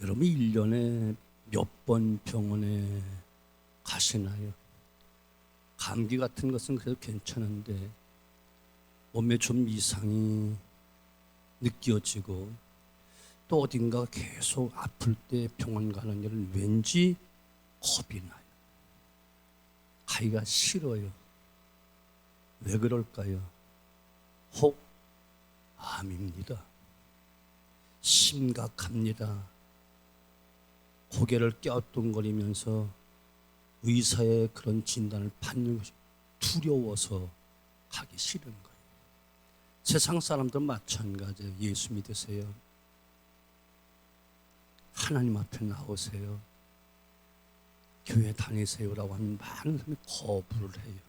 여러분 1년에 몇 번 병원에 가시나요? 감기 같은 것은 그래도 괜찮은데 몸에 좀 이상이 느껴지고 또 어딘가 계속 아플 때 병원 가는 일은 왠지 겁이 나요. 가기가 싫어요. 왜 그럴까요? 혹 암입니다. 심각합니다. 고개를 껴뚱거리면서 의사의 그런 진단을 받는 것이 두려워서 가기 싫은 거예요. 세상 사람들 마찬가지예요. 예수 믿으세요. 하나님 앞에 나오세요. 교회 다니세요라고 하면 많은 사람이 거부를 해요.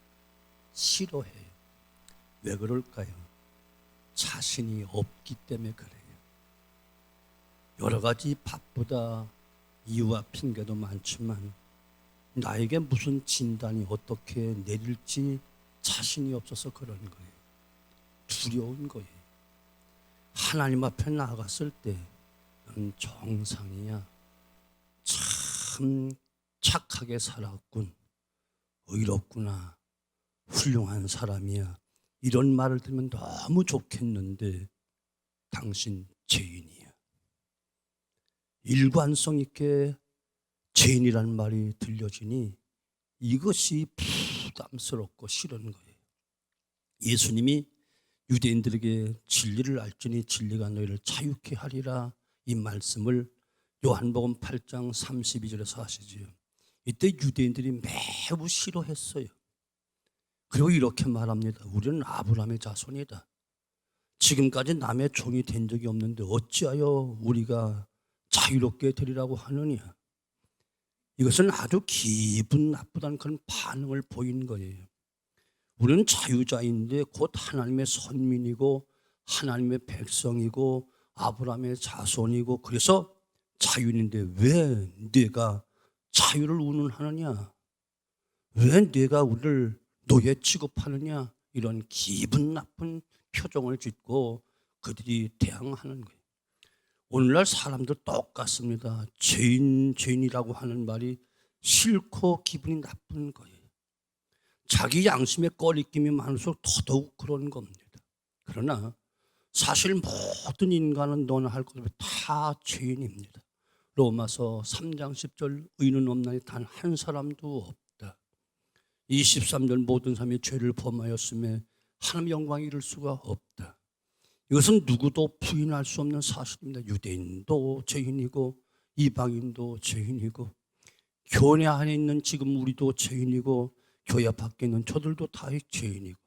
싫어해요. 왜 그럴까요? 자신이 없기 때문에 그래요. 여러 가지 바쁘다 이유와 핑계도 많지만 나에게 무슨 진단이 어떻게 내릴지 자신이 없어서 그런 거예요. 두려운 거예요. 하나님 앞에 나갔을 때 나는 정상이야. 참 착하게 살았군. 의롭구나. 훌륭한 사람이야. 이런 말을 들으면 너무 좋겠는데 당신 죄인이야. 일관성 있게 죄인이라는 말이 들려지니 이것이 부담스럽고 싫은 거예요. 예수님이 유대인들에게 진리를 알지니 진리가 너희를 자유케 하리라 이 말씀을 요한복음 8장 32절에서 하시지요. 이때 유대인들이 매우 싫어했어요. 그리고 이렇게 말합니다. 우리는 아브라함의 자손이다. 지금까지 남의 종이 된 적이 없는데 어찌하여 우리가 자유롭게 되리라고 하느냐. 이것은 아주 기분 나쁘다는 그런 반응을 보인 거예요. 우리는 자유자인데 곧 하나님의 선민이고 하나님의 백성이고 아브라함의 자손이고 그래서 자유인인데 왜 네가 자유를 운운하느냐? 왜 네가 우리를 노예 취급하느냐? 이런 기분 나쁜 표정을 짓고 그들이 대항하는 거예요. 오늘날 사람들 똑같습니다. 죄인, 죄인이라고 하는 말이 싫고 기분이 나쁜 거예요. 자기 양심에 꺼리낌이 많을수록 더더욱 그런 겁니다. 그러나 사실 모든 인간은 너나 할것 없이 다 죄인입니다. 로마서 3장 10절 의는 없나니 단 한 사람도 없다. 23절 모든 사람이 죄를 범하였음에 하나님 영광 이룰 수가 없다. 이것은 누구도 부인할 수 없는 사실입니다. 유대인도 죄인이고 이방인도 죄인이고 교회 안에 있는 지금 우리도 죄인이고 교회 밖에 있는 저들도 다 죄인이고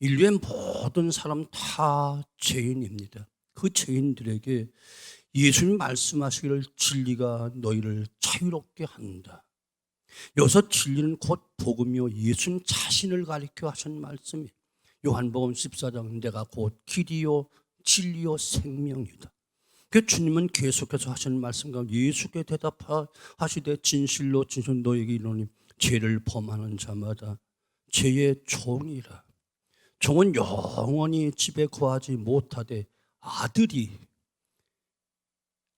인류의 모든 사람 다 죄인입니다. 그 죄인들에게 예수님 말씀하시기를 진리가 너희를 자유롭게 한다. 여기서 진리는 곧 복음이요 예수님 자신을 가리켜 하신 말씀이 요 한복음 14장 내가 곧 길이요 진리요 생명이다. 그 주님은 계속해서 하시는 말씀과 예수께 대답하시되 진실로 진실 너에게 이르노니 죄를 범하는 자마다 죄의 종이라. 종은 영원히 집에 거하지 못하되 아들이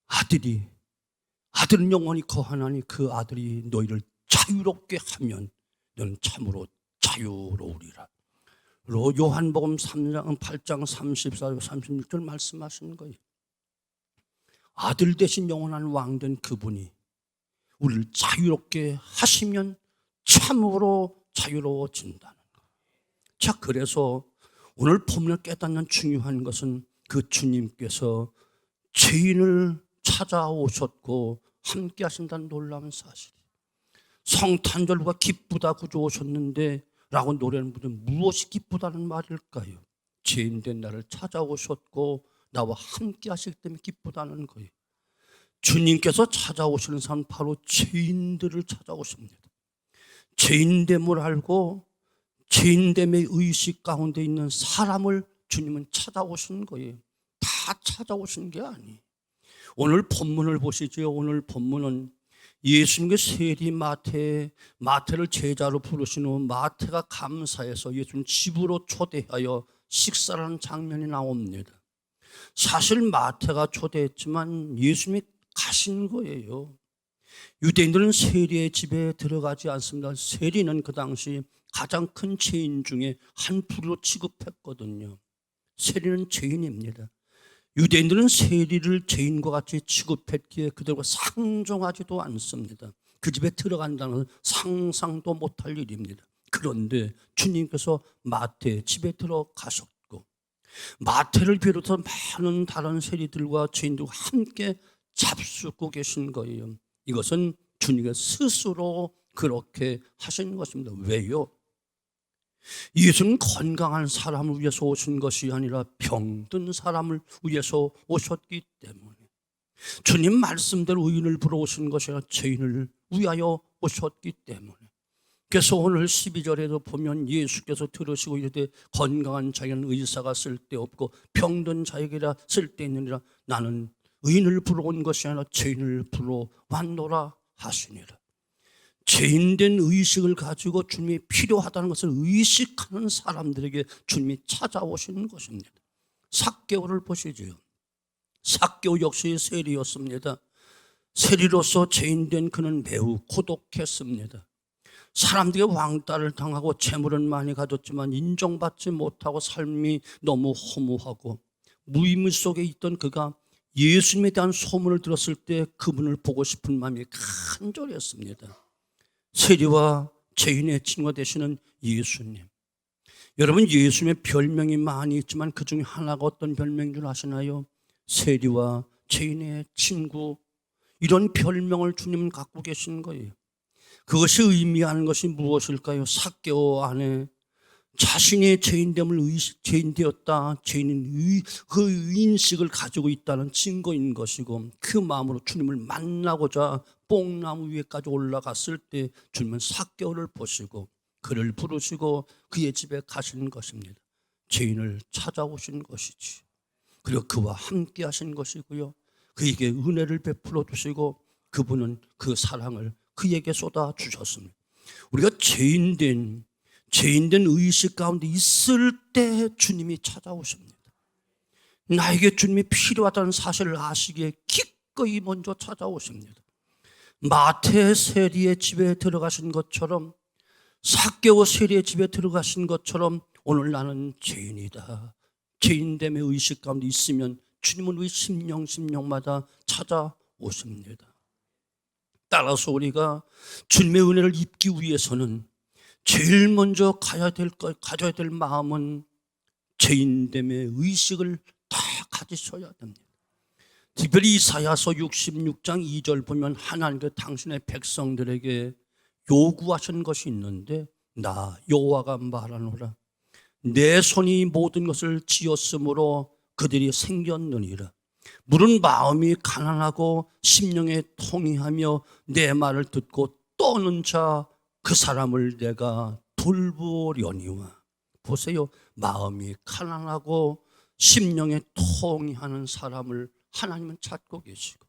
아들이 아들은 영원히 거하나니 그 아들이 너희를 자유롭게 하면 너는 참으로 자유로우리라. 로 요한복음 3장 8장 34절 36절 말씀하시는 거예요. 아들 대신 영원한 왕 된 그분이 우리를 자유롭게 하시면 참으로 자유로워진다는 거예요. 자, 그래서 오늘 본문을 깨닫는 중요한 것은 그 주님께서 죄인을 찾아오셨고 함께 하신다는 놀라운 사실이에요. 성탄절과 기쁘다 구주 오셨는데 라고 노래하는 분은 무엇이 기쁘다는 말일까요? 죄인된 나를 찾아오셨고 나와 함께 하시기 때문에 기쁘다는 거예요. 주님께서 찾아오시는 사람 바로 죄인들을 찾아오십니다. 죄인됨을 알고 죄인됨의 의식 가운데 있는 사람을 주님은 찾아오신 거예요. 다 찾아오신 게 아니에요. 오늘 본문을 보시죠. 오늘 본문은 예수님께 세리 마태, 마태를 제자로 부르신 후 마태가 감사해서 예수님 집으로 초대하여 식사하는 장면이 나옵니다. 사실 마태가 초대했지만 예수님이 가신 거예요. 유대인들은 세리의 집에 들어가지 않습니다. 세리는 그 당시 가장 큰 죄인 중에 한 부류로 취급했거든요. 세리는 죄인입니다. 유대인들은 세리를 죄인과 같이 취급했기에 그들과 상종하지도 않습니다. 그 집에 들어간다는 건 상상도 못할 일입니다. 그런데 주님께서 마태 집에 들어가셨고 마태를 비롯한 많은 다른 세리들과 죄인들과 함께 잡수고 계신 거예요. 이것은 주님께서 스스로 그렇게 하신 것입니다. 왜요? 예수는 건강한 사람을 위해서 오신 것이 아니라 병든 사람을 위해서 오셨기 때문에 주님 말씀대로 의인을 부러 오신 것이 아니라 죄인을 위하여 오셨기 때문에 그래서 오늘 12절에도 보면 예수께서 들으시고 이르되 건강한 자에게는 의사가 쓸데없고 병든 자에게라 쓸데있느니라 나는 의인을 부러 온 것이 아니라 죄인을 부러 왔노라 하시니라 죄인된 의식을 가지고 주님이 필요하다는 것을 의식하는 사람들에게 주님이 찾아오시는 것입니다. 삭개오를 보시지요. 삭개오 역시 세리였습니다. 세리로서 죄인된 그는 매우 고독했습니다. 사람들에게 왕따를 당하고 재물은 많이 가졌지만 인정받지 못하고 삶이 너무 허무하고 무의미 속에 있던 그가 예수님에 대한 소문을 들었을 때 그분을 보고 싶은 마음이 간절했습니다. 세리와 죄인의 친구가 되시는 예수님. 여러분 예수님의 별명이 많이 있지만 그 중에 하나가 어떤 별명인 줄 아시나요? 세리와 죄인의 친구 이런 별명을 주님은 갖고 계신 거예요. 그것이 의미하는 것이 무엇일까요? 사개오 안에 자신의 죄인됨을 의식, 죄인 되었다. 죄인인 의, 그 인식을 가지고 있다는 증거인 것이고 그 마음으로 주님을 만나고자 뽕나무 위에까지 올라갔을 때 주님은 사개오를 보시고 그를 부르시고 그의 집에 가시는 것입니다. 죄인을 찾아오신 것이지. 그리고 그와 함께 하신 것이고요. 그에게 은혜를 베풀어 주시고 그분은 그 사랑을 그에게 쏟아 주셨습니다. 우리가 죄인된 죄인된 의식 가운데 있을 때 주님이 찾아오십니다. 나에게 주님이 필요하다는 사실을 아시기에 기꺼이 먼저 찾아오십니다. 마태 세리의 집에 들어가신 것처럼 사개오 세리의 집에 들어가신 것처럼 오늘 나는 죄인이다. 죄인됨의 의식 가운데 있으면 주님은 우리 심령 심령마다 찾아오십니다. 따라서 우리가 주님의 은혜를 입기 위해서는 제일 먼저 가야 될 것, 가져야 될 마음은 죄인됨의 의식을 다 가지셔야 됩니다. 특별히 이사야서 66장 2절 보면 하나님께 당신의 백성들에게 요구하신 것이 있는데 나 여호와가 말하노라 내 손이 모든 것을 지었으므로 그들이 생겼느니라 물은 마음이 가난하고 심령에 통이하며 내 말을 듣고 떠는 자 그 사람을 내가 돌보려니와 보세요 마음이 가난하고 심령에 통이 하는 사람을 하나님은 찾고 계시고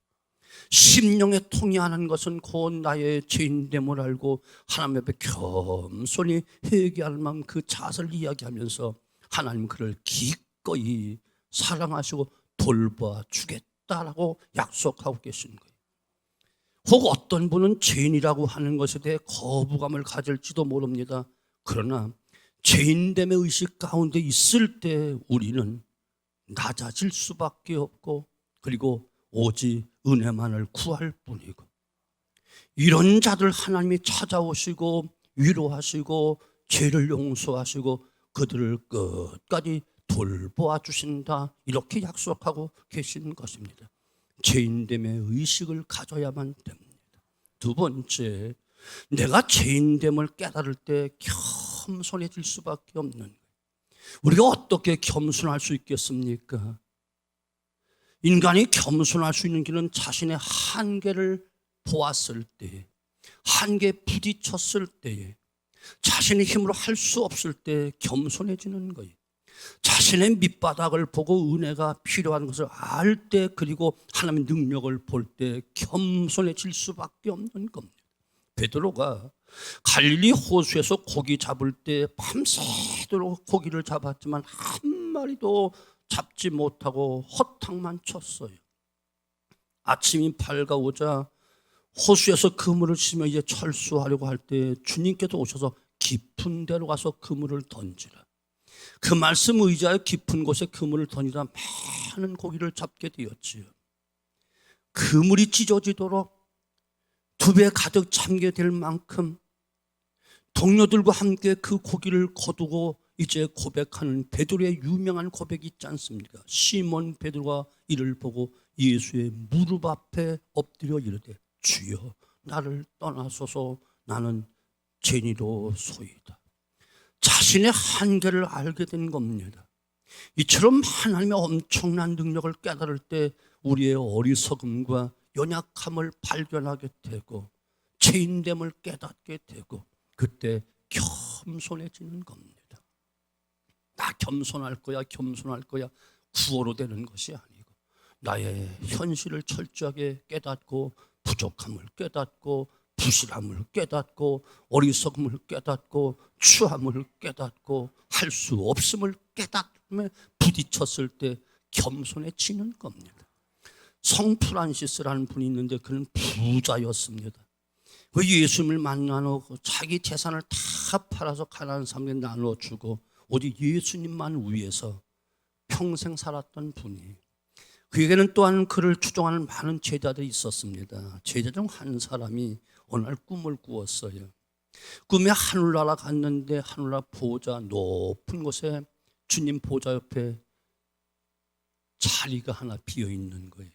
심령에 통이 하는 것은 곧 나의 죄인됨을 알고 하나님 앞에 겸손히 회개할 마음 그 자세를 이야기하면서 하나님 그를 기꺼이 사랑하시고 돌봐 주겠다라고 약속하고 계신 거예요. 혹 어떤 분은 죄인이라고 하는 것에 대해 거부감을 가질지도 모릅니다. 그러나 죄인됨의 의식 가운데 있을 때 우리는 낮아질 수밖에 없고 그리고 오직 은혜만을 구할 뿐이고 이런 자들 하나님이 찾아오시고 위로하시고 죄를 용서하시고 그들을 끝까지 돌보아 주신다 이렇게 약속하고 계신 것입니다. 죄인됨의 의식을 가져야만 됩니다. 두 번째, 내가 죄인됨을 깨달을 때 겸손해질 수밖에 없는. 우리가 어떻게 겸손할 수 있겠습니까? 인간이 겸손할 수 있는 길은 자신의 한계를 보았을 때, 한계에 부딪혔을 때에, 자신의 힘으로 할 수 없을 때 겸손해지는 거예요. 자신의 밑바닥을 보고 은혜가 필요한 것을 알 때, 그리고 하나님의 능력을 볼 때 겸손해질 수밖에 없는 겁니다. 베드로가 갈릴리 호수에서 고기 잡을 때 밤새도록 고기를 잡았지만 한 마리도 잡지 못하고 허탕만 쳤어요. 아침이 밝아오자 호수에서 그물을 치며 이제 철수하려고 할 때 주님께서 오셔서 깊은 데로 가서 그물을 던지라. 그 말씀 의지하여 깊은 곳에 그물을 던지다 많은 고기를 잡게 되었지요. 그물이 찢어지도록 두 배 가득 잠게 될 만큼 동료들과 함께 그 고기를 거두고 이제 고백하는 베드로의 유명한 고백이 있지 않습니까? 시몬 베드로가 이를 보고 예수의 무릎 앞에 엎드려 이르되 주여 나를 떠나소서 나는 죄인이로 소이다. 자신의 한계를 알게 된 겁니다. 이처럼 하나님의 엄청난 능력을 깨달을 때 우리의 어리석음과 연약함을 발견하게 되고 죄인됨을 깨닫게 되고 그때 겸손해지는 겁니다. 나 겸손할 거야, 겸손할 거야. 구호로 되는 것이 아니고 나의 현실을 철저하게 깨닫고 부족함을 깨닫고 부실함을 깨닫고 어리석음을 깨닫고 추함을 깨닫고 할 수 없음을 깨닫음에 부딪혔을 때 겸손해지는 겁니다. 성 프란시스라는 분이 있는데 그는 부자였습니다. 그 예수님을 만나고 자기 재산을 다 팔아서 가난한 사람에게 나눠주고 오직 예수님만 위해서 평생 살았던 분이 그에게는 또한 그를 추종하는 많은 제자들이 있었습니다. 제자 중 한 사람이 날 꿈을 꾸었어요. 꿈에 하늘나라 갔는데 하늘나라 보좌 높은 곳에 주님 보좌 옆에 자리가 하나 비어 있는 거예요.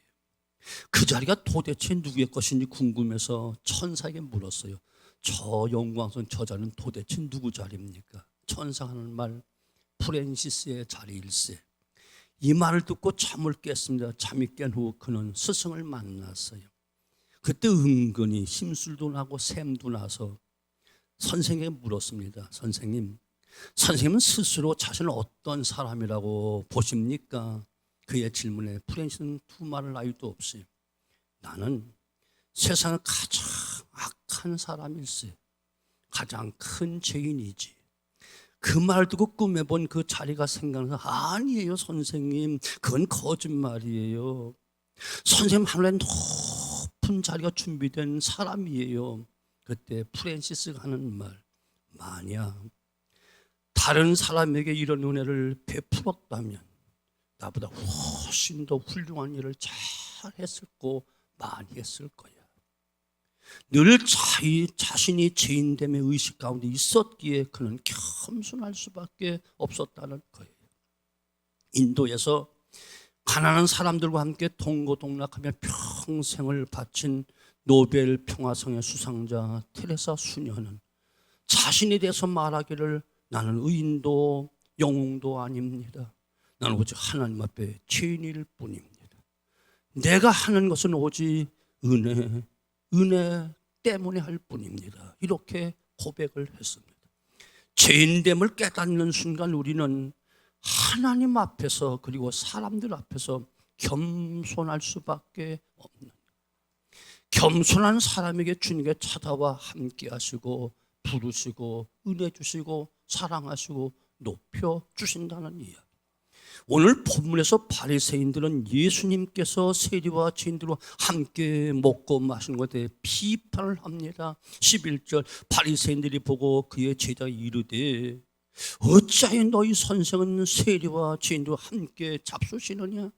그 자리가 도대체 누구의 것인지 궁금해서 천사에게 물었어요. 저 영광선 저 자리는 도대체 누구 자리입니까? 천사 하는 말 프랜시스의 자리일세. 이 말을 듣고 잠을 깼습니다. 잠이 깬 후 그는 스승을 만났어요. 그때 은근히 심술도 나고 샘도 나서 선생에게 물었습니다. 선생님, 선생님은 스스로 자신을 어떤 사람이라고 보십니까? 그의 질문에 프랜시스는 두 말을 아이도 없이 나는 세상의 가장 악한 사람일세. 가장 큰 죄인이지. 그 말 듣고 꿈에 본 그 자리가 생각나서 아니에요 선생님 그건 거짓말이에요 선생님 하늘에 높은 자리가 준비된 사람이에요 그때 프랜시스가 하는 말 만약 다른 사람에게 이런 은혜를 베풀었다면 나보다 훨씬 더 훌륭한 일을 잘 했을 거 많이 했을 거야 늘 자기 자신이 죄인됨의 의식 가운데 있었기에 그는 겸손할 수밖에 없었다는 거예요. 인도에서 가난한 사람들과 함께 동고동락하며 평생을 바친 노벨 평화상의 수상자 테레사 수녀는 자신에 대해서 말하기를 나는 의인도 영웅도 아닙니다. 나는 오직 하나님 앞에 죄인일 뿐입니다. 내가 하는 것은 오직 은혜, 은혜 때문에 할 뿐입니다. 이렇게 고백을 했습니다. 죄인됨을 깨닫는 순간 우리는 하나님 앞에서 그리고 사람들 앞에서 겸손할 수밖에 없는 겸손한 사람에게 주님께 찾아와 함께 하시고 부르시고 은혜 주시고 사랑하시고 높여 주신다는 이야기. 오늘 본문에서 바리새인들은 예수님께서 세리와 죄인들과 함께 먹고 마시는 것에 비판을 합니다. 11절 바리새인들이 보고 그의 제자 이르되 어찌하여 너희 선생은 세리와 죄인들과 함께 잡수시느냐?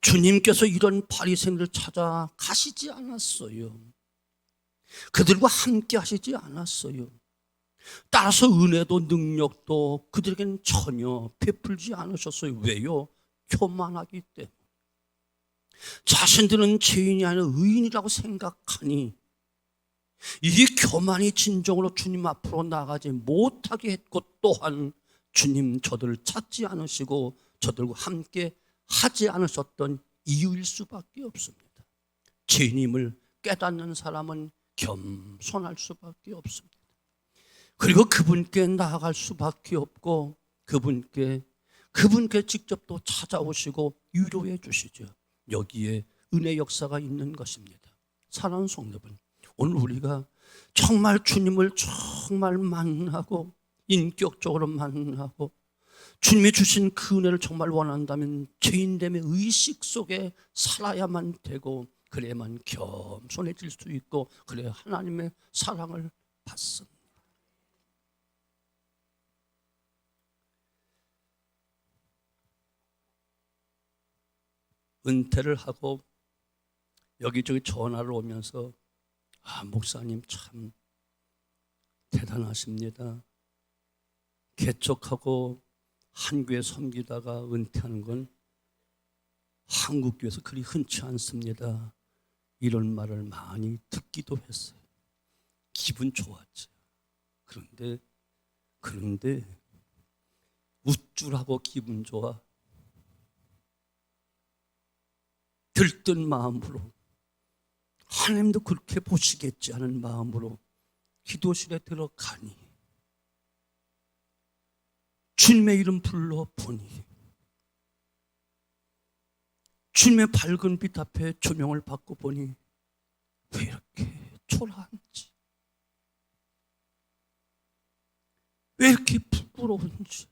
주님께서 이런 바리새인들을 찾아 가시지 않았어요. 그들과 함께 하시지 않았어요. 따라서 은혜도 능력도 그들에게는 전혀 베풀지 않으셨어요. 왜요? 교만하기 때문에. 자신들은 죄인이 아니라 의인이라고 생각하니 이 교만이 진정으로 주님 앞으로 나가지 못하게 했고 또한 주님 저들을 찾지 않으시고 저들과 함께 하지 않으셨던 이유일 수밖에 없습니다. 죄인임을 깨닫는 사람은 겸손할 수밖에 없습니다. 그리고 그분께 나아갈 수밖에 없고 그분께 그분께 직접 또 찾아오시고 위로해 주시죠. 여기에 은혜 역사가 있는 것입니다. 사랑하는 성도분, 오늘 우리가 정말 주님을 정말 만나고 인격적으로 만나고 주님이 주신 그 은혜를 정말 원한다면 죄인됨의 의식 속에 살아야만 되고 그래야만 겸손해질 수 있고 그래야 하나님의 사랑을 받습니다. 은퇴를 하고 여기저기 전화를 오면서 아 목사님 참 대단하십니다. 개척하고 한 교회 섬기다가 은퇴하는 건 한국 교회에서 그리 흔치 않습니다. 이런 말을 많이 듣기도 했어요. 기분 좋았죠. 그런데 그런데 우쭐하고 기분 좋아 들뜬 마음으로 하나님도 그렇게 보시겠지 하는 마음으로 기도실에 들어가니 주님의 이름 불러 보니 주님의 밝은 빛 앞에 조명을 받고 보니 왜 이렇게 초라한지 왜 이렇게 부끄러운지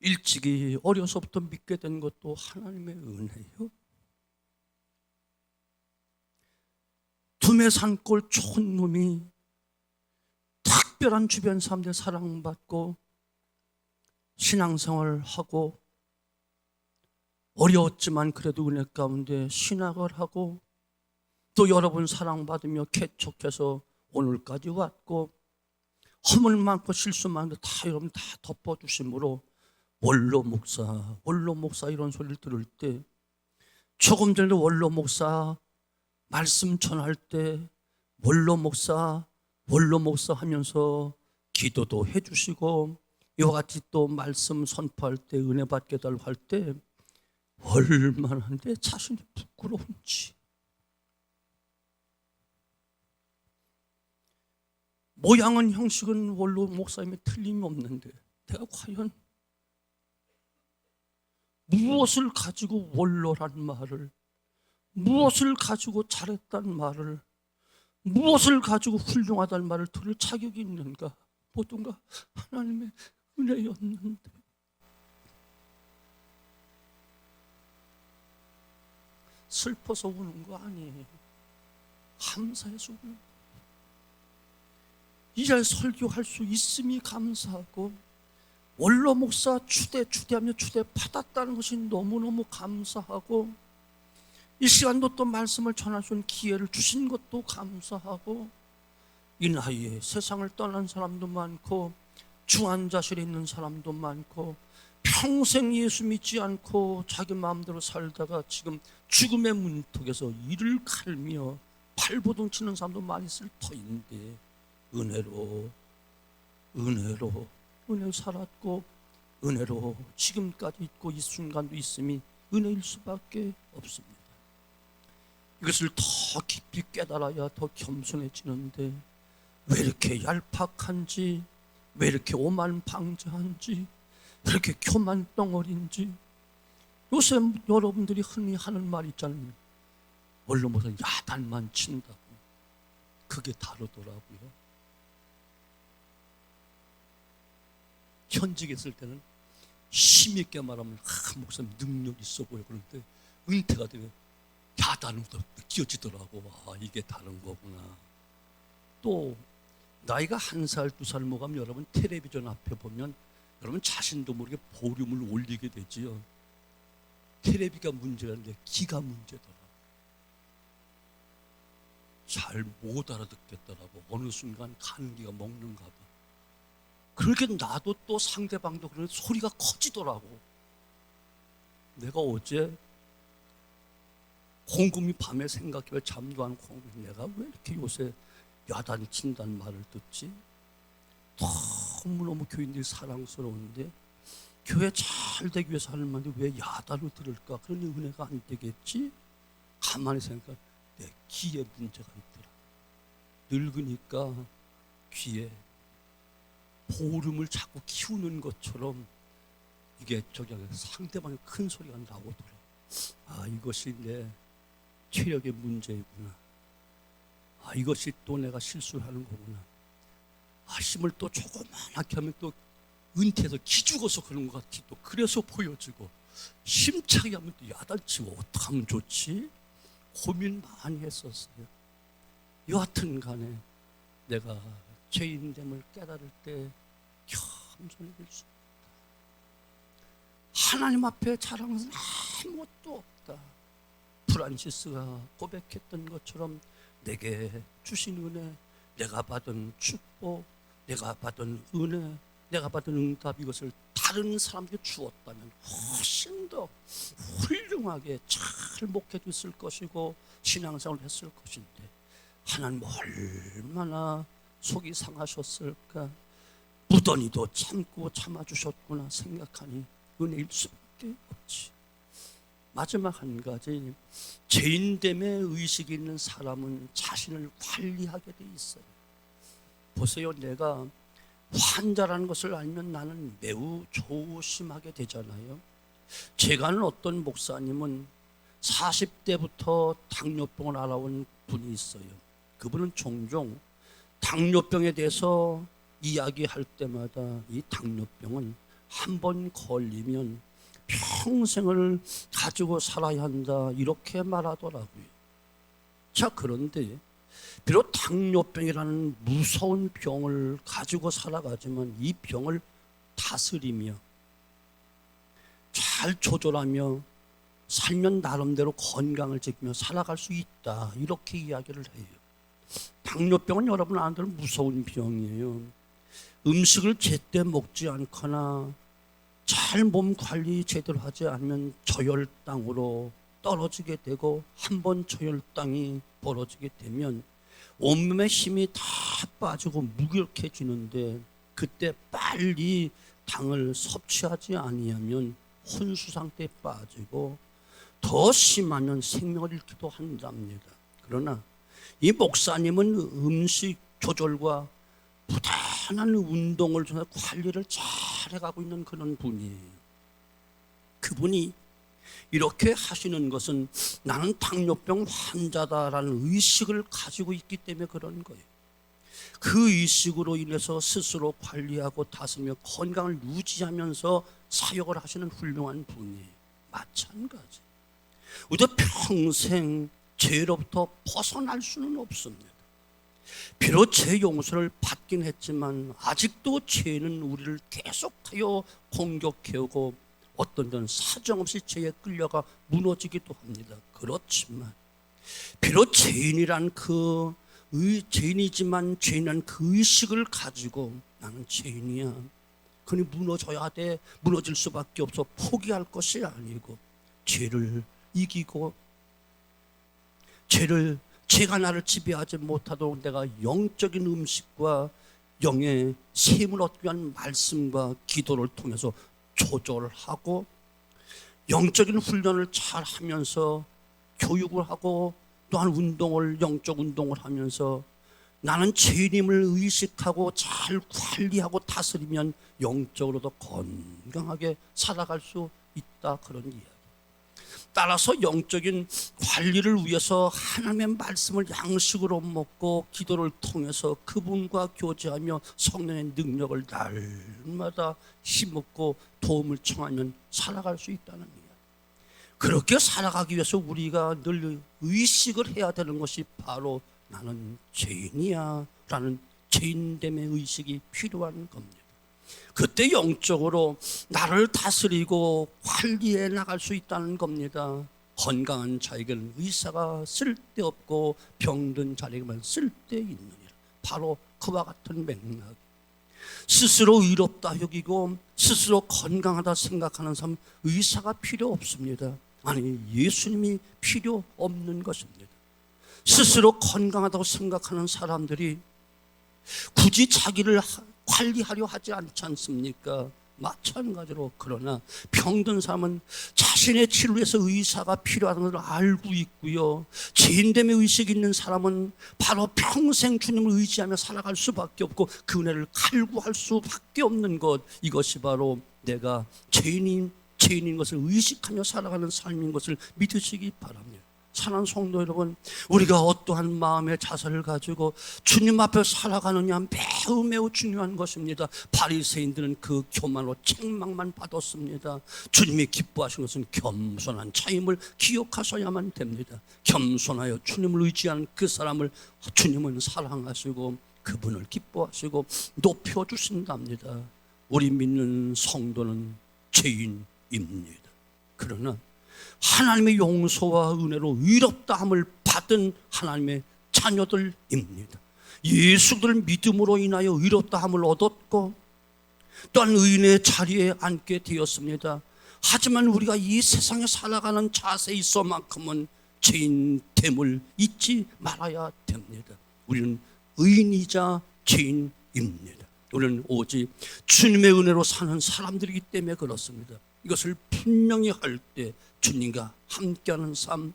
일찍이 어려서부터 믿게 된 것도 하나님의 은혜요. 두메산골 촌놈이 특별한 주변 사람들 사랑받고 신앙생활을 하고 어려웠지만 그래도 은혜 가운데 신학을 하고 또 여러분 사랑받으며 개척해서 오늘까지 왔고 허물 많고 실수 많은데 다 여러분 다 덮어주심으로 원로 목사, 원로 목사 이런 소리를 들을 때 조금 전에 원로 목사 말씀 전할 때 원로 목사, 원로 목사 하면서 기도도 해주시고 이와 같이 또 말씀 선포할 때 은혜 받게 달라고 할 때 얼마나 내 자신이 부끄러운지. 모양은 형식은 원로 목사님의 틀림이 없는데 내가 과연 무엇을 가지고 원로란 말을 무엇을 가지고 잘했단 말을 무엇을 가지고 훌륭하다는 말을 들을 자격이 있는가? 모든가 하나님의 은혜였는데. 슬퍼서 우는 거 아니에요. 감사해서 우는 거. 이제 설교할 수 있음이 감사하고 원로 목사 추대 추대하며 추대 받았다는 것이 너무너무 감사하고 이 시간도 또 말씀을 전할 수 있는 기회를 주신 것도 감사하고 이 나이에 세상을 떠난 사람도 많고 중환자실에 있는 사람도 많고 평생 예수 믿지 않고 자기 마음대로 살다가 지금 죽음의 문턱에서 이를 갈며 발버둥 치는 사람도 많이 있을 터인데 은혜로 은혜로 은혜로 살았고 은혜로 지금까지 있고 이 순간도 있음이 은혜일 수밖에 없습니다. 이것을 더 깊이 깨달아야 더 겸손해지는데 왜 이렇게 얄팍한지 왜 이렇게 오만방자한지 왜 이렇게 교만 덩어리인지 요새 여러분들이 흔히 하는 말 있잖아요. 원로 무슨 야단만 친다고 그게 다르더라고요. 현직에 있을 때는 힘있게 말하면 아, 목사님 능력 있어 보여 그런데 은퇴가 되면 야단부터 느껴지더라고. 아 이게 다른 거구나. 또 나이가 한 살 두 살 먹으면 여러분 텔레비전 앞에 보면 여러분 자신도 모르게 볼륨을 올리게 되지요. 텔레비가 문제가 아닌데 기가 문제더라 잘 못 알아듣겠더라고. 어느 순간 감기가 먹는가 봐. 그렇게 나도 또 상대방도 그런 소리가 커지더라고. 내가 어제 곰곰이 밤에 생각해 잠도 안 곰곰이 내가 왜 이렇게 요새 야단 친다는 말을 듣지? 너무너무 교인들이 사랑스러운데 교회 잘 되기 위해서 하는 말인데 왜 야단을 들을까? 그러니 은혜가 안 되겠지? 가만히 생각해 내 귀에 문제가 있더라. 늙으니까 귀에 보름을 자꾸 키우는 것처럼 이게 저기 상대방의 큰 소리가 나오더라. 아 이것이 내 체력의 문제이구나. 아 이것이 또 내가 실수를 하는 거구나. 아, 힘을 또 조그만하게 하면 또 은퇴해서 기죽어서 그런 것 같이 또 그래서 보여지고 힘차게 하면 또 야단치고 어떡하면 좋지? 고민 많이 했었어요. 여하튼 간에 내가 죄인됨을 깨달을 때 겸손히 빌수 있다. 하나님 앞에 자랑은 아무것도 없다. 프란시스가 고백했던 것처럼 내게 주신 은혜, 내가 받은 축복, 내가 받은 은혜, 내가 받은 응답 이것을 다른 사람에게 주었다면 훨씬 더 훌륭하게 잘 목해 줬을 것이고 신앙생활을 했을 것인데 하나님 얼마나 속이 상하셨을까? 무던히도 참고 참아주셨구나 생각하니 은혜일 수밖에 없지 마지막 한 가지 죄인됨의 의식이 있는 사람은 자신을 관리하게 돼 있어요 보세요 내가 환자라는 것을 알면 나는 매우 조심하게 되잖아요. 제가 아는 어떤 목사님은 40대부터 당뇨병을 알아온 분이 있어요. 그분은 종종 당뇨병에 대해서 이야기할 때마다 이 당뇨병은 한 번 걸리면 평생을 가지고 살아야 한다 이렇게 말하더라고요. 자 그런데 비록 당뇨병이라는 무서운 병을 가지고 살아가지만 이 병을 다스리며 잘 조절하며 살면 나름대로 건강을 지키며 살아갈 수 있다. 이렇게 이야기를 해요. 당뇨병은 여러분 아는 무서운 병이에요. 음식을 제때 먹지 않거나 잘 몸 관리 제대로 하지 않으면 저혈당으로 떨어지게 되고 한 번 저혈당이 벌어지게 되면 온몸의 힘이 다 빠지고 무기력해지는데 그때 빨리 당을 섭취하지 아니하면 혼수 상태에 빠지고 더 심하면 생명을 잃기도 한답니다. 그러나 이 목사님은 음식 조절과 부 단한 운동을 통해 관리를 잘 해가고 있는 그런 분이에요. 그분이 이렇게 하시는 것은 나는 당뇨병 환자다라는 의식을 가지고 있기 때문에 그런 거예요. 그 의식으로 인해서 스스로 관리하고 다스며 건강을 유지하면서 사역을 하시는 훌륭한 분이에요. 마찬가지. 우리도 평생 죄로부터 벗어날 수는 없습니다. 비록 죄 용서를 받긴 했지만 아직도 죄는 우리를 계속하여 공격해오고 어떤 전 사정없이 죄에 끌려가 무너지기도 합니다. 그렇지만 비록 죄인이란 그 의, 죄인이지만 죄인은 그 의식을 가지고 나는 죄인이야. 그니 무너져야 돼. 무너질 수밖에 없어. 포기할 것이 아니고 죄를 이기고 죄를 죄가 나를 지배하지 못하도록 내가 영적인 음식과 영의 셈을 얻기 위한 말씀과 기도를 통해서 조절하고 영적인 훈련을 잘 하면서 교육을 하고 또한 운동을 영적 운동을 하면서 나는 죄인임을 의식하고 잘 관리하고 다스리면 영적으로도 건강하게 살아갈 수 있다 그런 이야기. 따라서 영적인 관리를 위해서 하나님의 말씀을 양식으로 먹고 기도를 통해서 그분과 교제하며 성령의 능력을 날마다 힘없고 도움을 청하면 살아갈 수 있다는 이야기. 그렇게 살아가기 위해서 우리가 늘 의식을 해야 되는 것이 바로 나는 죄인이야 라는 죄인됨의 의식이 필요한 겁니다. 그때 영적으로 나를 다스리고 관리해 나갈 수 있다는 겁니다. 건강한 자에게는 의사가 쓸데없고 병든 자에게만 쓸데있느니라. 바로 그와 같은 맥락. 스스로 의롭다 여기고 스스로 건강하다 생각하는 사람 의사가 필요 없습니다. 아니 예수님이 필요 없는 것입니다. 스스로 건강하다고 생각하는 사람들이 굳이 자기를 관리하려 하지 않지 않습니까? 마찬가지로 그러나 병든 사람은 자신의 치료를 위해서 의사가 필요한 것을 알고 있고요. 죄인됨의 의식이 있는 사람은 바로 평생 주님을 의지하며 살아갈 수밖에 없고 그 은혜를 갈구할 수밖에 없는 것 이것이 바로 내가 죄인인 죄인인 것을 의식하며 살아가는 삶인 것을 믿으시기 바랍니다. 사는 성도 여러분, 우리가 어떠한 마음의 자세를 가지고 주님 앞에 살아가느냐 매우 매우 중요한 것입니다. 바리새인들은 그 교만으로 책망만 받았습니다. 주님이 기뻐하신 것은 겸손한 차임을 기억하셔야만 됩니다. 겸손하여 주님을 의지한 그 사람을 주님은 사랑하시고 그분을 기뻐하시고 높여 주신답니다. 우리 믿는 성도는 죄인입니다. 그러나 하나님의 용서와 은혜로 의롭다함을 받은 하나님의 자녀들입니다. 예수를 믿음으로 인하여 의롭다함을 얻었고 또한 의인의 자리에 앉게 되었습니다. 하지만 우리가 이 세상에 살아가는 자세에 있어만큼은 죄인됨을 잊지 말아야 됩니다. 우리는 의인이자 죄인입니다. 우리는 오직 주님의 은혜로 사는 사람들이기 때문에 그렇습니다. 이것을 분명히 할 때 주님과 함께하는 삶,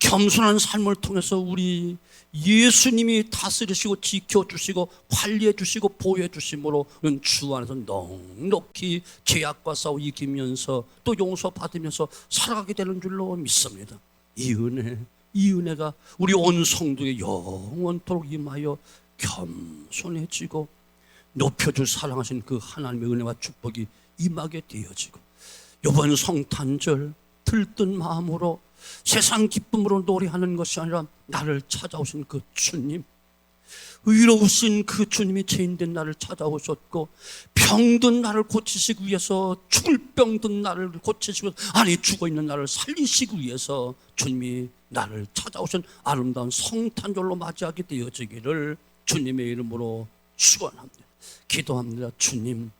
겸손한 삶을 통해서 우리 예수님이 다스리시고 지켜주시고 관리해 주시고 보호해 주심으로 우리는 주 안에서 넉넉히 죄악과 싸워 이기면서 또 용서받으면서 살아가게 되는 줄로 믿습니다. 이 은혜, 이 은혜가 우리 온 성도에 영원토록 임하여 겸손해지고 높여줄 사랑하신 그 하나님의 은혜와 축복이 임하게 되어지고 이번 성탄절 들뜬 마음으로 세상 기쁨으로 노래하는 것이 아니라 나를 찾아오신 그 주님. 의로우신 그 주님이 죄인된 나를 찾아오셨고 병든 나를 고치시기 위해서 죽을 병든 나를 고치시고 아니 죽어있는 나를 살리시기 위해서 주님이 나를 찾아오신 아름다운 성탄절로 맞이하게 되어지기를 주님의 이름으로 축원합니다. 기도합니다. 주님